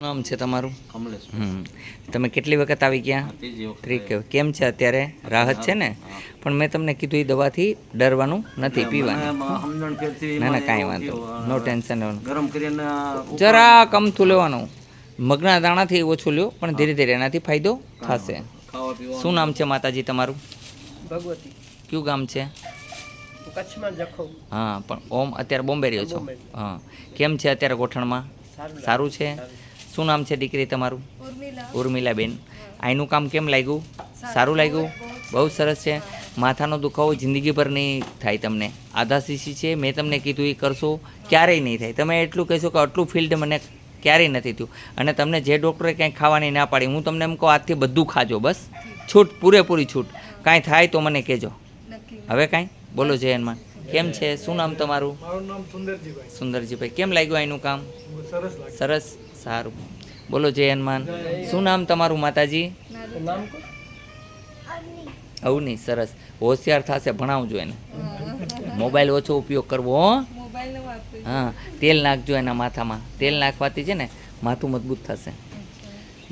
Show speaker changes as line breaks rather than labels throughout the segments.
નામ છે તમારું?
કમલેશ.
હમ. તમે કેટલી વખત આવી ગયા?
ત્રીજી
કેમ છે અત્યારે? રાહત છે ને? પણ મેં તમને કીધું એ દવાથી ડરવાનું નથી પીવાની.
મને સમજણ ફેરથી
ના ના કાંઈ વાંધો નો ટેન્શન લેવાનું
ગરમ કરીને
જરા કમથું લેવાનું. મગના દાણાથી ઓછું લ્યો પણ ધીરે ધીરે એનાથી ફાયદો થશે. શું નામ છે માતાજી તમારું?
ભગવતી.
કયું ગામ છે?
કચ્છમાં જખો.
હા પણ ઓમ અત્યારે બોમ્બે રહ્યો છો. હા. કેમ છે અત્યારે ગોઠણમાં?
સારું
છે? શું નામ છે દીકરી તમારું? ઉર્મિલાબેન. આઈનું કામ કેમ લાગ્યું? સારું. લાગ્યું? બહુ સરસ છે. માથાનો દુખાવો જિંદગીભર નહીં થાય તમને. આધા સીસી છે. મેં તમને કીધું એ કરશો ક્યારેય નહીં થાય. તમે એટલું કહેશો કે આટલું ફિલ્ડ મને ક્યારેય નથી થયું. અને તમને જે ડૉક્ટરે કંઈ ખાવાની ના પાડી હું તમને એમ કહું આજથી બધું ખાજો બસ. છૂટ પૂરેપૂરી છૂટ. કાંઈ થાય તો મને કહેજો. હવે કાંઈ? બોલો જયનમાં કેમ છે? શું નામ તમારું?
મારું નામ સુંદરજીભાઈ.
સુંદરજીભાઈ. કેમ લાગ્યું એનું કામ?
સરસ
સરસ. સારું. બોલો જય હનુમાન શું નામ તમારું માતાજી?
આવું નહીં
અવની. સરસ. હોશિયાર થશે ભણાવજો એને. મોબાઈલ ઓછો ઉપયોગ કરવો હો. હા તેલ નાખજો એના માથામાં. તેલ નાખવાથી છે ને માથું મજબૂત થશે.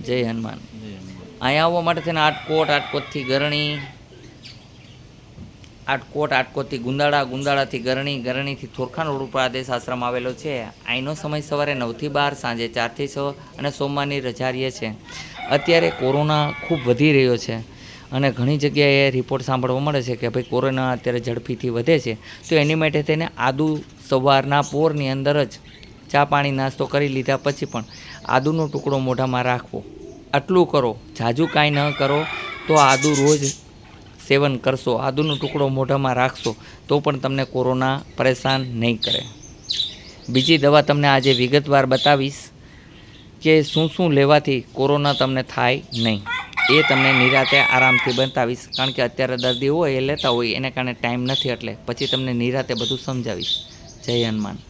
જય હનુમાન અહીંયા આવવા માટે થઈને આટકોટ આટકોટથી ગરણી. આટકોટ આટકોટથી ગુંદાળા, ગુંદાળાથી ગરણી, ગરણીથી થોરખાન રોડ ઉપર આશ્રમ આવેલો છે. અહીંનો સમય સવારે નવથી બાર, સાંજે ચારથી છ અને સોમવારની રજા રહે છે. અત્યારે કોરોના ખૂબ વધી રહ્યો છે અને ઘણી જગ્યાએ રિપોર્ટ સાંભળવા મળે છે કે ભાઈ કોરોના અત્યારે ઝડપીથી વધે છે. તો એની માટે તેને આદુ સવારના પોરની અંદર જ ચા પાણી નાસ્તો કરી લીધા પછી પણ આદુનો ટુકડો મોઢામાં રાખવો. આટલું કરો, જાજુ કાંઈ ન કરો, તો આદુ રોજ સેવન કરશો, આદુનો ટુકડો મોઢામાં રાખશો, તો પણ તમને કોરોના પરેશાન નહીં કરે. બીજી દવા તમને આજે વિગતવાર બતાવીશ કે શું શું લેવાથી કોરોના તમને થાય નહીં. એ તમને નિરાતે આરામથી બતાવીશ, કારણ કે અત્યારે દર્દી હોય એ લેતા હોય, એને કારણે ટાઈમ નથી એટલે પછી તમને નિરાતે બધું સમજાવીશ. જય હનુમાન.